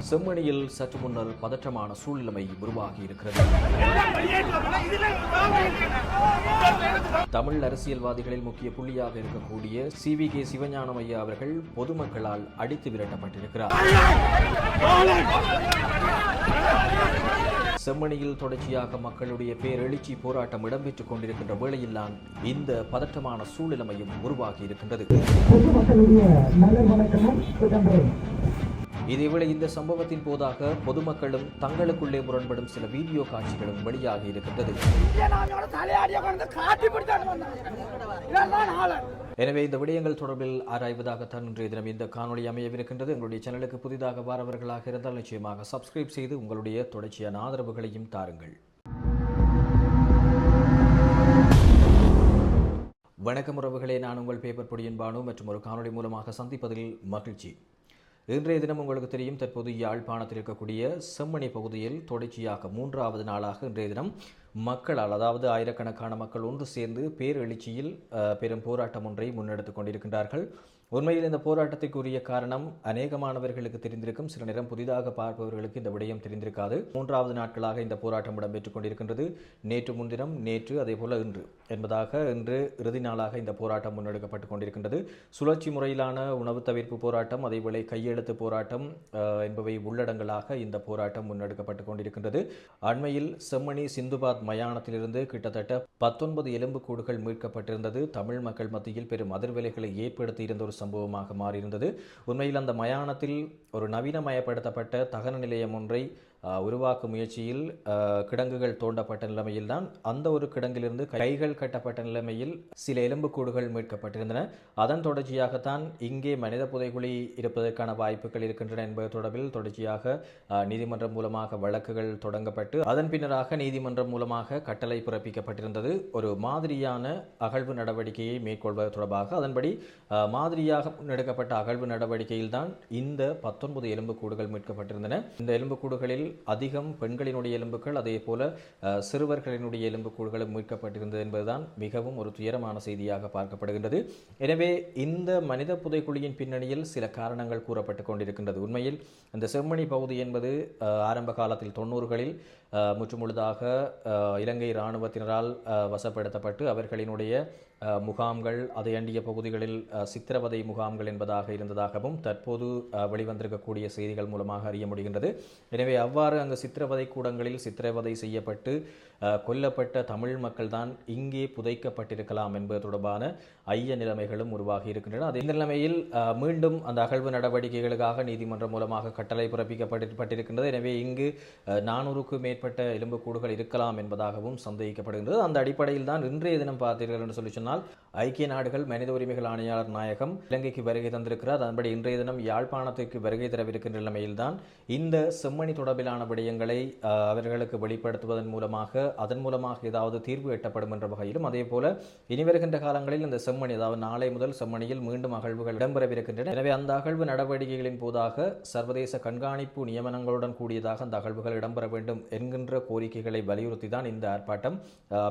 செம்மணியில் சற்று முன்னர் பதற்றமான சூழ்நிலைமை உருவாகி இருக்கிறது தமிழ் அரசியல்வாதிகளில் முக்கிய புள்ளியாக இருக்கக்கூடிய சி வி கே சிவஞானமையா அவர்கள் பொதுமக்களால் அடித்து விரட்டப்பட்டிருக்கிறார். செம்மணியில் தொடர்ச்சியாக மக்களுடைய பேரெழுச்சி போராட்டம் இடம்பெற்றுக் கொண்டிருக்கின்ற வேளையில்தான் இந்த பதற்றமான சூழ்நிலைமையும் உருவாகி இருக்கின்றது இதேவேளை இந்த சம்பவத்தின் போதாக பொதுமக்களும் தங்களுக்குள்ளே முரண்படும் சில வீடியோ காட்சிகளும் வெளியாகி இருக்கின்றது. எனவே இந்த விடயங்கள் தொடர்பில் ஆராய்வதாகத்தான் இன்றைய தினம் இந்த காணொளி அமையவிருக்கின்றது. எங்களுடைய சேனலுக்கு புதிதாக வாரவர்களாக இருந்தால் நிச்சயமாக சப்ஸ்கிரைப் செய்து உங்களுடைய தொடர்ச்சியான ஆதரவுகளையும் தாருங்கள். வணக்கம் உறவுகளே. நான் உங்கள் பேப்பர் பொடியின் பானு. மற்றும் ஒரு காணொளி மூலமாக சந்திப்பதில் மகிழ்ச்சி. இன்றைய தினம் உங்களுக்கு தெரியும் தற்போது யாழ்ப்பாணத்தில் இருக்கக்கூடிய செம்மணி பகுதியில் தொடர்ச்சியாக மூன்றாவது நாளாக இன்றைய தினம் மக்களால் அதாவது ஆயிரக்கணக்கான மக்கள் ஒன்று சேர்ந்து பேரெழுச்சியில் அஹ், பெரும் போராட்டம் ஒன்றை முன்னெடுத்துக் கொண்டிருக்கின்றார்கள். உண்மையில் இந்த போராட்டத்திற்குரிய காரணம் அநேகமானவர்களுக்கு தெரிந்திருக்கும் சில நேரம் புதிதாக பார்ப்பவர்களுக்கு இந்த விடயம் தெரிந்திருக்காது. மூன்றாவது நாட்களாக இந்த போராட்டம் இடம்பெற்றுக் கொண்டிருக்கின்றது. நேற்று முன்தினம் நேற்று அதே போல இன்று என்பதாக இன்று இறுதி நாளாக இந்த போராட்டம் முன்னெடுக்கப்பட்டுக் கொண்டிருக்கின்றது. சுழற்சி முறையிலான உணவு தவிர்ப்பு போராட்டம் அதேபோல கையெழுத்து போராட்டம் என்பவை உள்ளடங்கலாக இந்த போராட்டம் முன்னெடுக்கப்பட்டுக் கொண்டிருக்கின்றது. அண்மையில் செம்மணி சிந்துபாத் மயானத்திலிருந்து கிட்டத்தட்ட பத்தொன்பது எலும்புக்கூடுகள் மீட்கப்பட்டிருந்தது. தமிழ் மக்கள் மத்தியில் பெரும் அதிர்வலைகளை ஏற்படுத்தி இருந்த ஒரு சம்பவமாக மாறியிருந்தது. உண்மையில் அந்த மயானத்தில் ஒரு நவீனமயப்படுத்தப்பட்ட தகன நிலையம் ஒன்றை உருவாக்கும் முயற்சியில் கிடங்குகள் தோண்டப்பட்ட நிலைமையில்தான் அந்த ஒரு கிடங்கிலிருந்து கைகள் கட்டப்பட்ட நிலைமையில் சில எலும்புக்கூடுகள் மீட்கப்பட்டிருந்தன. அதன் தொடர்ச்சியாகத்தான் இங்கே மனித புதைகுழி இருப்பதற்கான வாய்ப்புகள் இருக்கின்றன என்பது தொடர்பில் தொடர்ச்சியாக நீதிமன்றம் மூலமாக வழக்குகள் தொடங்கப்பட்டு அதன் பின்னராக நீதிமன்றம் மூலமாக கட்டளை பிறப்பிக்கப்பட்டிருந்தது. ஒரு மாதிரியான அகழ்வு நடவடிக்கையை மேற்கொள்வது தொடர்பாக அதன்படி மாதிரியாக முன்னெடுக்கப்பட்ட அகழ்வு நடவடிக்கையில் தான் இந்த பத்தொன்பது எலும்புக்கூடுகள் மீட்கப்பட்டிருந்தன. இந்த எலும்புக்கூடுகளில் அதிகம் பெண்களினுடைய எலும்புகள் அதே போல சிறுவர்களினுடைய எலும்புக்கூடுகளும் மீட்கப்பட்டிருந்தது என்பதுதான் மிகவும் ஒரு துயரமான செய்தியாக பார்க்கப்படுகின்றது. எனவே இந்த மனித புதைக்குழியின் பின்னணியில் சில காரணங்கள் கூறப்பட்டு கொண்டிருக்கின்றது. உண்மையில் இந்த செம்மணி பகுதி என்பது ஆரம்ப காலத்தில் தொண்ணூறுகளில் முற்றுமுழுதாக இலங்கை இராணுவத்தினரால் வசப்படுத்தப்பட்டு அவர்களினுடைய முகாம்கள் அதையண்டிய பகுதிகளில் சித்திரவதை முகாம்கள் என்பதாக இருந்ததாகவும் தற்போது வெளிவந்திருக்கக்கூடிய செய்திகள் மூலமாக அறிய முடிகின்றது. எனவே அவ்வாறு அங்கு சித்திரவதை கூடங்களில் சித்திரவதை செய்யப்பட்டு கொல்லப்பட்ட தமிழ் மக்கள்தான் இங்கே புதைக்கப்பட்டிருக்கலாம் என்பது தொடர்பான ஐய நிலைமைகளும் உருவாகி இருக்கின்றன. அதே நிலைமையில் மீண்டும் அந்த அகழ்வு நடவடிக்கைகளுக்காக நீதிமன்றம் மூலமாக கட்டளை பிறப்பிக்கப்பட்டிருக்கின்றது எனவே இங்கு நானூறுக்கும் மேற்பட்ட எலும்புக்கூடுகள் இருக்கலாம் என்பதாகவும் சந்தேகிக்கப்படுகின்றது. அந்த அடிப்படையில் தான் இன்றைய தினம் பார்த்தீர்கள் என்று சொல்லி சொன்னால் ஐக்கிய நாடுகள் மனித உரிமைகள் ஆணையாளர் நாயகம் இலங்கைக்கு வருகை தந்திருக்கிறார். அதன்படி இன்றைய தினம் யாழ்ப்பாணத்திற்கு வருகை தரவிருக்கின்ற நிலைமையில்தான் இந்த செம்மணி தொடர்பிலான விடயங்களை அவர்களுக்கு வெளிப்படுத்துவதன் மூலமாக அதன் மூலமாக ஏதாவது தீர்வு எட்டப்படும் என்ற வகையிலும் அதே போல இனி வருகின்ற காலங்களில் இந்த செம்மணி அதாவது நாளை முதல் செம்மணியில் மீண்டும் அகழ்வுகள் இடம்பெறவிருக்கின்றன. எனவே அந்த அகழ்வு நடவடிக்கைகளின் போதாக சர்வதேச கண்காணிப்பு நியமனங்களுடன் கூடியதாக அந்த அகழ்வுகள் இடம்பெற வேண்டும் என்கின்ற கோரிக்கைகளை வலியுறுத்தி தான் இந்த ஆர்ப்பாட்டம்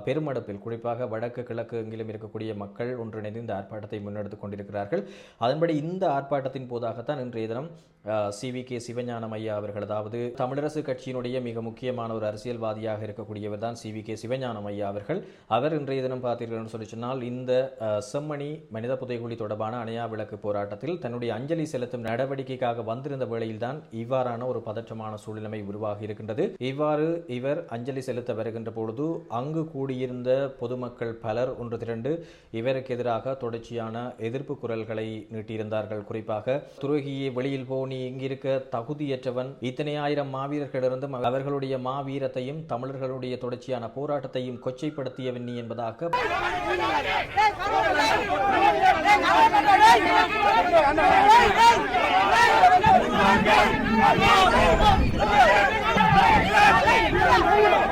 பெருமடுப்பில் குறிப்பாக வடக்கு கிழக்கு எங்கிலும் இருக்கக்கூடிய மக்கள் ஒன்றிணைந்து இந்த ஆர்ப்பாட்டத்தை முன்னெடுத்துக் கொண்டிருக்கிறார்கள். அதன்படி இந்த ஆர்ப்பாட்டத்தின் போதாகத்தான் இன்றைய தினம் சி வி கே சிவஞானம் ஐயா அவர்கள் அதாவது தமிழரசு கட்சியினுடைய மிக முக்கியமான ஒரு அரசியல்வாதியாக இருக்கக்கூடியவர் தான் சி வி கே சிவஞானம் ஐயா அவர்கள். அவர் இன்றைய தினம் பார்த்தீர்கள் சொல்லி சொன்னால் இந்த செம்மணி மனித புதைகுழி தொடர்பான அணையா விளக்கு போராட்டத்தில் தன்னுடைய அஞ்சலி செலுத்தும் நடவடிக்கைக்காக வந்திருந்த வேளையில்தான் இவ்வாறான ஒரு பதற்றமான சூழ்நிலை உருவாகி இருக்கின்றது. இவ்வாறு இவர் அஞ்சலி செலுத்த வருகின்ற பொழுது அங்கு கூடியிருந்த பொதுமக்கள் பலர் ஒன்று திரண்டு முன்னிட்டு இவருக்கு எதிராக தொடர்ச்சியான எதிர்ப்பு குரல்களை நீட்டியிருந்தார்கள் குறிப்பாக துரோகியை வெளியில் போ நீ இங்கிருக்க தகுதியற்றவன் இத்தனை ஆயிரம் மாவீரர்களிடந்தும் அவர்களுடைய மாவீரத்தையும் தமிழர்களுடைய தொடர்ச்சியான போராட்டத்தையும் கொச்சைப்படுத்தியவன் நீ என்பதாக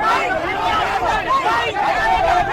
Hey!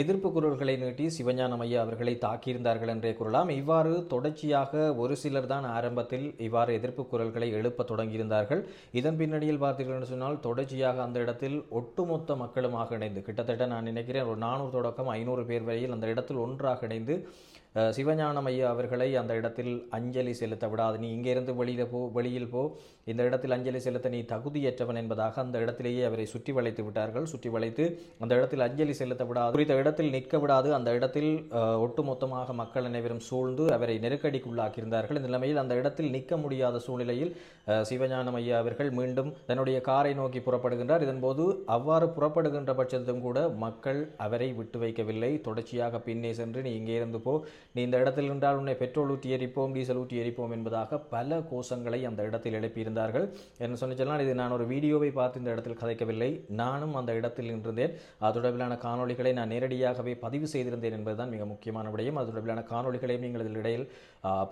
எதிர்ப்பு குரல்களை நீட்டி சிவஞானம் ஐயா அவர்களை தாக்கியிருந்தார்கள் என்றே கூறலாம். இவ்வாறு தொடர்ச்சியாக ஒரு சிலர் தான் ஆரம்பத்தில் இவ்வாறு எதிர்ப்பு குரல்களை எழுப்ப தொடங்கியிருந்தார்கள். இதன் பின்னணியில் பார்த்தீர்கள் என்று சொன்னால் தொடர்ச்சியாக அந்த இடத்தில் ஒட்டுமொத்த மக்களுமாக இணைந்து கிட்டத்தட்ட நான் நினைக்கிறேன் ஒரு நானூறு தொடக்கம் ஐநூறு பேர் வரையில் அந்த இடத்தில் ஒன்றாக இணைந்து சிவஞானம் ஐயா அவர்களை அந்த இடத்தில் அஞ்சலி செலுத்த விடாது. நீ இங்கிருந்து வெளியில போ வெளியில் போ இந்த இடத்தில் அஞ்சலி செலுத்த நீ தகுதியற்றவன் என்பதாக அந்த இடத்திலேயே அவரை சுற்றி வளைத்து விட்டார்கள். சுற்றி வளைத்து அந்த இடத்தில் அஞ்சலி செலுத்த விடாது. குறித்த இடத்தில் நிற்க விடாது. அந்த இடத்தில் ஒட்டுமொத்தமாக மக்கள் அனைவரும் சூழ்ந்து அவரை நெருக்கடிக்குள்ளாக்கியிருந்தார்கள். இந்த நிலைமையில் அந்த இடத்தில் நிற்க முடியாத சூழ்நிலையில் சிவஞானம் ஐயா அவர்கள் மீண்டும் தன்னுடைய காரை நோக்கி புறப்படுகின்றார். இதன்போது அவ்வாறு புறப்படுகின்ற பட்சத்திலும் கூட மக்கள் அவரை விட்டு வைக்கவில்லை. தொடர்ச்சியாக பின்னே சென்று நீ இங்கே இருந்து போ. நீ இந்த இடத்தில் நின்றால் உன்னை பெட்ரோல் ஊற்றி எரிப்போம் டீசல் ஊற்றி எரிப்போம் என்பதாக பல கோஷங்களை அந்த இடத்தில் எழுப்பியிருந்தார்கள் என்ன சொன்னால் இது நான் ஒரு வீடியோவை பார்த்து இந்த இடத்தில் கதைக்கவில்லை நானும் அந்த இடத்தில் நின்றிருந்தேன் அது தொடர்பிலான காணொளிகளை நான் நேரடியாகவே பதிவு செய்திருந்தேன் என்பதுதான் மிக முக்கியமான விடயம் அது தொடர்பிலான காணொளிகளையும் நீங்கள் இதில் இடையில்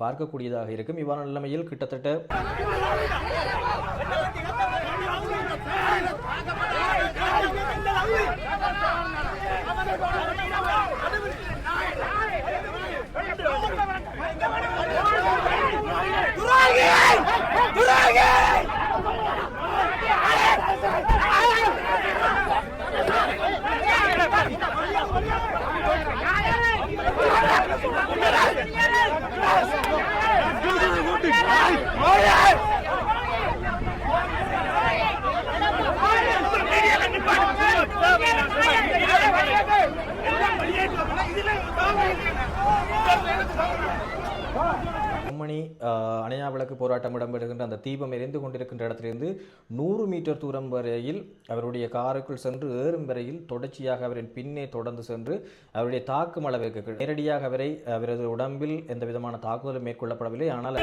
பார்க்கக்கூடியதாக இருக்கும் இவ்வாறான நிலைமையில் கிட்டத்தட்ட செம்மணி ஆஹ், அணையா விளக்கு போராட்டம் இடம்பெறுகின்ற அந்த தீபம் எரிந்து கொண்டிருக்கின்ற இடத்திலிருந்து நூறு மீட்டர் தூரம் வரையில் அவருடைய காருக்குள் சென்று ஏறும் வரையில் தொடர்ச்சியாக அவரின் பின்னே தொடர்ந்து சென்று அவருடைய தாக்கும் அளவிற்கு நேரடியாக அவரை அவரது உடம்பில் எந்த விதமான தாக்குதலும் மேற்கொள்ளப்படவில்லை. ஆனால்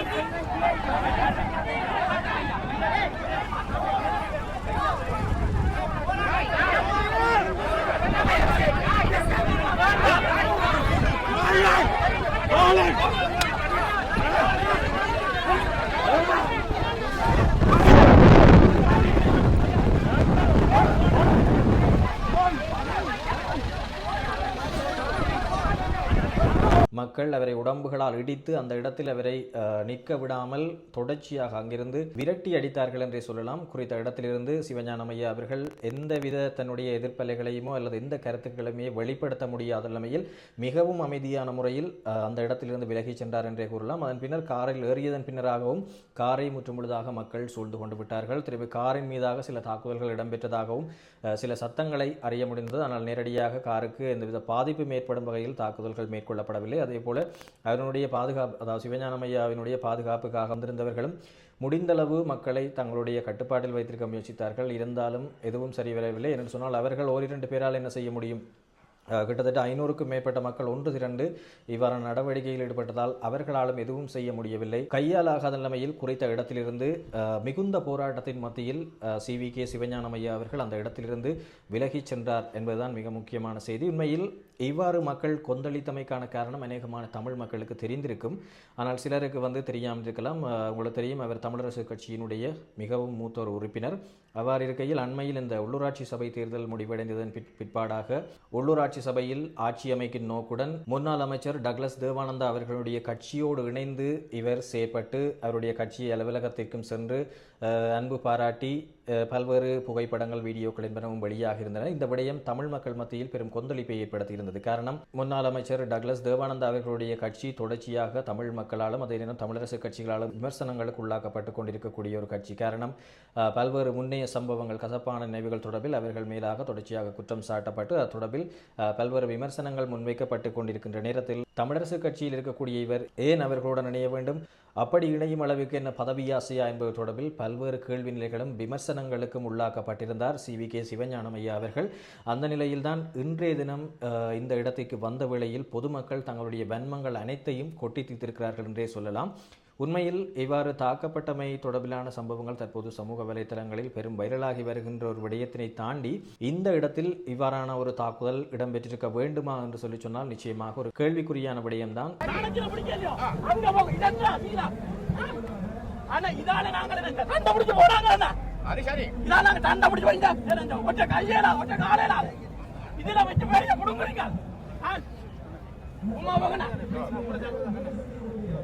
மக்கள் அவரை உடம்புகளால் இடித்து அந்த இடத்தில் அவரை நிற்க விடாமல் தொடர்ச்சியாக அங்கிருந்து விரட்டி அடித்தார்கள் என்றே சொல்லலாம். குறித்த இடத்திலிருந்து சிவஞானமையா அவர்கள் எந்தவித தன்னுடைய எதிர்ப்பலைகளையுமோ அல்லது எந்த கருத்துக்களையுமே வெளிப்படுத்த முடியாத நிலைமையில் மிகவும் அமைதியான முறையில் அந்த இடத்திலிருந்து விலகிச் சென்றார் என்றே கூறலாம். அதன் பின்னர் காரில் ஏறியதன் பின்னராகவும் காரை முற்றுமுழுதாக மக்கள் சூழ்ந்து கொண்டு விட்டார்கள். திரும்பி காரின் மீதாக சில தாக்குதல்கள் இடம்பெற்றதாகவும் சில சத்தங்களை அறிய முடிந்தது. ஆனால் நேரடியாக காருக்கு எந்தவித பாதிப்பும் ஏற்படும் வகையில் தாக்குதல்கள் மேற்கொள்ளப்படவில்லை. அதே போல அதனுடைய பாதுகாப்பு அதாவது சிவஞானமையாவினுடைய பாதுகாப்புக்காக வந்திருந்தவர்களும் முடிந்தளவு மக்களை தங்களுடைய கட்டுப்பாட்டில் வைத்திருக்க முயற்சித்தார்கள். இருந்தாலும் எதுவும் சரி வரவில்லை என்று சொன்னால் அவர்கள் ஓரிரண்டு பேரால் என்ன செய்ய முடியும்? கிட்டத்தட்ட ஐநூறுக்கும் மேற்பட்ட மக்கள் ஒன்று திரண்டு இவ்வாறான நடவடிக்கையில் ஈடுபட்டதால் அவர்களாலும் எதுவும் செய்ய முடியவில்லை. கையாலாகாத நிலைமையில் குறித்த இடத்திலிருந்து மிகுந்த போராட்டத்தின் மத்தியில் சி வி கே சிவஞானமையா அவர்கள் அந்த இடத்திலிருந்து விலகிச் சென்றார் என்பதுதான் மிக முக்கியமான செய்தி. உண்மையில் இவ்வாறு மக்கள் கொந்தளித்தமைக்கான காரணம் அநேகமான தமிழ் மக்களுக்கு தெரிந்திருக்கும். ஆனால் சிலருக்கு வந்து தெரியாமல் இருக்கலாம். உங்களுக்கு தெரியும் அவர் தமிழரசு கட்சியினுடைய மிகவும் மூத்த ஒரு உறுப்பினர். அவ்வாறு இருக்கையில் அண்மையில் இந்த உள்ளூராட்சி சபை தேர்தல் முடிவடைந்ததன் பிற்- பிற்பாடாக உள்ளூராட்சி சபையில் ஆட்சி அமைக்கும் நோக்குடன் முன்னாள் அமைச்சர் டக்ளஸ் தேவானந்தா அவர்களுடைய கட்சியோடு இணைந்து இவர் செயற்பட்டு அவருடைய கட்சி அலுவலகத்திற்கும் சென்று அன்பு பாராட்டி பல்வேறு புகைப்படங்கள் வீடியோக்கள் என்பனவும் வெளியாக இருந்தன. இந்த விடயம் தமிழ் மக்கள் மத்தியில் பெரும் கொந்தளிப்பை ஏற்படுத்தியிருந்தது. காரணம் முன்னாள் அமைச்சர் டக்ளஸ் தேவானந்தா அவர்களுடைய கட்சி தொடர்ச்சியாக தமிழ் மக்களாலும் அதே நேரம் தமிழரசு கட்சிகளாலும் விமர்சனங்களுக்கு உள்ளாக்கப்பட்டு கொண்டிருக்கக்கூடிய ஒரு கட்சி. காரணம் பல்வேறு முன்னைய சம்பவங்கள் கசப்பான நினைவுகள் தொடர்பில் அவர்கள் மேலாக தொடர்ச்சியாக குற்றம் சாட்டப்பட்டு அது தொடர்பில் பல்வேறு விமர்சனங்கள் முன்வைக்கப்பட்டு கொண்டிருக்கின்ற நேரத்தில் தமிழரசு கட்சியில் இருக்கக்கூடிய இவர் ஏன் அவர்களுடன் இணைய வேண்டும்? அப்படி இணையும் அளவுக்கு என்ன பதவி ஆசையா என்பது தொடர்பில் பல்வேறு கேள்வி நிலைகளும் விமர்சனங்களுக்கும் உள்ளாக்கப்பட்டிருந்தார் சி வி கே சிவஞானம் ஐயா அவர்கள். அந்த நிலையில்தான் இன்றைய தினம் இந்த இடத்திற்கு வந்த வேளையில் பொதுமக்கள் தங்களுடைய வன்மங்கள் அனைத்தையும் கொட்டி தீர்த்திருக்கிறார்கள் என்றே சொல்லலாம். உண்மையில் இவ்வாறு தாக்கப்பட்டமை தொடர்பிலான சம்பவங்கள் தற்போது சமூக வலைத்தளங்களில் பெரும் வைரலாகி வருகின்ற ஒரு விடயத்தினை தாண்டி இந்த இடத்தில் இவ்வாறான ஒரு தாக்குதல் இடம்பெற்றிருக்க வேண்டுமா என்று சொல்லி சொன்னால் நிச்சயமாக ஒரு கேள்விக்குறியான விடயம்தான். ஆனா இதால நாங்க என்ன? தண்டை பிடிச்சு போடாங்க என்ன? இதால நாங்க தண்டை பிடிச்சு வைங்க என்ன ஒற்றை கையேடா ஒற்றை காலேடா. இதுல வச்சு பெரிய முடுங்குறீங்க ஆ? உமா மகனா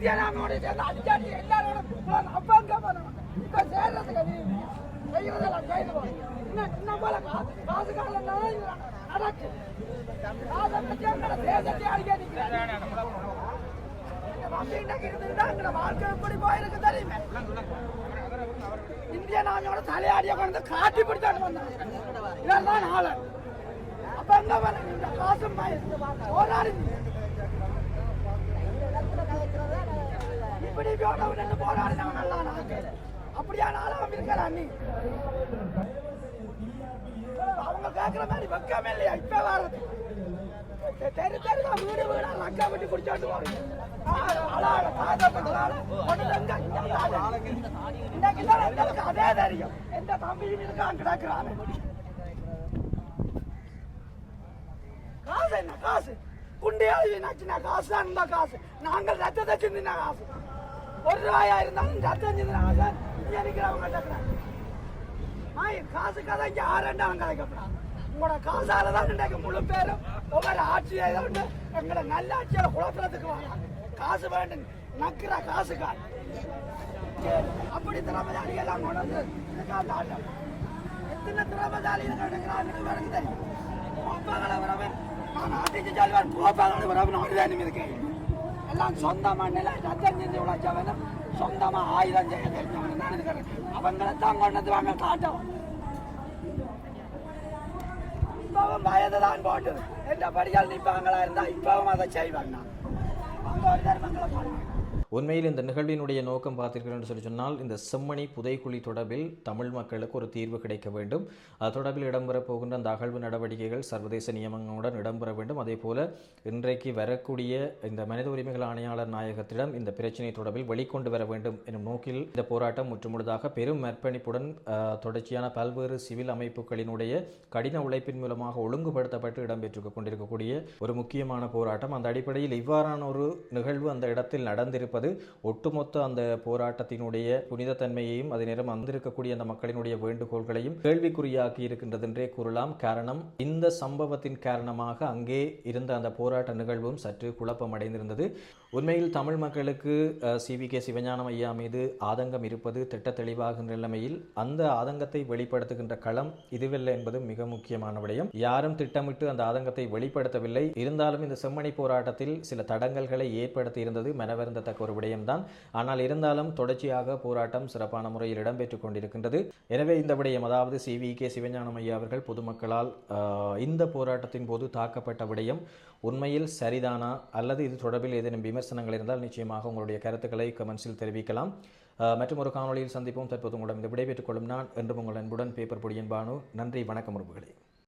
இந்திய நாமோட சேர்ந்து அடிச்சாடி எல்லாரோட அப்பங்க இப்ப சேர்றதுக்கு நீ செய்யறதெல்லாம் செய்து போய் இன்னும் சின்ன போல காசு காலம் நடக்கு தலையாடிய கொண்டு காட்டி பிடிச்சாட்டு வந்தாங்க இதான் ஆளன் அப்ப எங்க காசும் போராடி இப்படி போனவன் போராடினவன் நல்லா நாங்க அப்படியா ஆளவன் இருக்கிறான் நீ. அவங்க கேட்குற மாதிரி வெக்கமே இல்லையா? இப்ப வர்றது. தெ- தெரு தெருவா வீடு வீடா லக்கா வெட்டி குடிச்சாட்டு போறீங்க. அழாட பாதப்பட்டதால ஒண்ணுலங்க இன்னைக்கு தான் எங்களுக்கு அதே தெரியும். எந்த தம்பியும் இருக்கான் கிடக்குறான். காசு என்ன காசு? குண்டியாளி நச்சின காசு தான் இந்த காசு. நாங்கள் ரத்தத்தை சிந்தின காசு. ஒரு ரூபாயா இருந்தாலும் ரத்தம் சிந்தின காசு இருக்கிறவங்க டக்குறாங்க மாய் காசு கதை இங்க ஆரண்டாலும் கிடைக்கப்படாது உங்களோட காசால தான் இன்றைக்கு முழு பேரும் ஒவ்வொரு ஆட்சியை வந்து எங்களை நல்ல ஆட்சியில குழப்பத்துக்கு வராங்க. காசு வேண்டும் நக்கிற காசுக்கார் அப்படி திறமதாரிகள் எல்லாம் கொண்டு வந்து இதுக்காக எத்தனை திறமதாரிகள் நடக்கிறாங்க தெரியும். கோப்பாங்களை வரவன் நான் ஆட்டிச்சு சொல்வான் கோப்பாங்களை வரவன் ஆயுதம் இருக்கேன் எல்லாம் சொந்தமாக நில ரத்தம் செஞ்சு உழைச்சவனும் சொந்தமாக ஆயுதம் செய்ய தெரிஞ்சவன் தான் இருக்கிறேன் அவங்கள தான் கொண்டது வாங்க காட்டும். இப்பவும் வயது தான் போட்டது எந்த படியால் நிற்பாங்களா இருந்தால் இப்பவும் அதை செய்வாங்க. அவங்க ஒரு தர்மங்களை பண்ணுவாங்க உண்மையில் இந்த நிகழ்வினுடைய நோக்கம் பார்த்தீர்கள் என்று சொல்லி சொன்னால் இந்த செம்மணி புதைக்குழி தொடர்பில் தமிழ் மக்களுக்கு ஒரு தீர்வு கிடைக்க வேண்டும். அது தொடர்பில் இடம்பெறப் போகின்ற அந்த அகழ்வு நடவடிக்கைகள் சர்வதேச நியமங்களுடன் இடம்பெற வேண்டும். அதே போல இன்றைக்கு வரக்கூடிய இந்த மனித உரிமைகள் ஆணையாளர் நாயகத்திடம் இந்த பிரச்சினை தொடர்பில் வெளிக்கொண்டு வர வேண்டும் எனும் நோக்கில் இந்த போராட்டம் முற்றுமுழுதாக பெரும் அர்ப்பணிப்புடன் தொடர்ச்சியான பல்வேறு சிவில் அமைப்புகளினுடைய கடின உழைப்பின் மூலமாக ஒழுங்குபடுத்தப்பட்டு இடம்பெற்று கொண்டிருக்கக்கூடிய ஒரு முக்கியமான போராட்டம். அந்த அடிப்படையில் இவ்வாறான ஒரு நிகழ்வு அந்த இடத்தில் நடந்திருப்பது ஒட்டுமொத்த அந்த போராட்டத்தினுடைய புனிதத்தன்மையையும் அதே நேரம் வந்திருக்கக்கூடிய அந்த மக்களினுடைய வேண்டுகோள்களையும் கேள்விக்குறியாக்கி இருக்கின்றது என்றே கூறலாம். காரணம் இந்த சம்பவத்தின் காரணமாக அங்கே இருந்த அந்த போராட்ட நிகழ்வும் சற்று குழப்பம் அடைந்திருந்தது உண்மையில் தமிழ் மக்களுக்கு சி வி கே சிவஞானம் ஐயா மீது ஆதங்கம் இருப்பது திட்ட தெளிவாகின்ற நிலைமையில் அந்த ஆதங்கத்தை வெளிப்படுத்துகின்ற களம் இதுவில்லை என்பது மிக முக்கியமான விடயம். யாரும் திட்டமிட்டு அந்த ஆதங்கத்தை வெளிப்படுத்தவில்லை. இருந்தாலும் இந்த செம்மணி போராட்டத்தில் சில தடங்கல்களை ஏற்படுத்தி இருந்தது மனவருந்தத்தக்க ஒரு விடயம்தான். ஆனால் இருந்தாலும் தொடர்ச்சியாக போராட்டம் சிறப்பான முறையில் இடம்பெற்றுக் கொண்டிருக்கின்றது. எனவே இந்த விடயம் அதாவது சி வி கே சிவஞானமையா அவர்கள் பொதுமக்களால் இந்த போராட்டத்தின் போது தாக்கப்பட்ட விடயம் உண்மையில் சரிதானா? அல்லது இது தொடர்பில் ஏதேனும் விமர்சனங்கள் இருந்தால் நிச்சயமாக உங்களுடைய கருத்துக்களை கமெண்ட்ஸில் தெரிவிக்கலாம். ஆஹ், மற்றும் ஒரு காணொளியில் சந்திப்போம். தற்போது உங்களிடம் இந்த விடைபெற்றுக் கொள்ளும் நான் என்றும் உங்கள் அன்புடன் பேப்பர் பொடியன் பானு. நன்றி வணக்கம் உறவுகளே.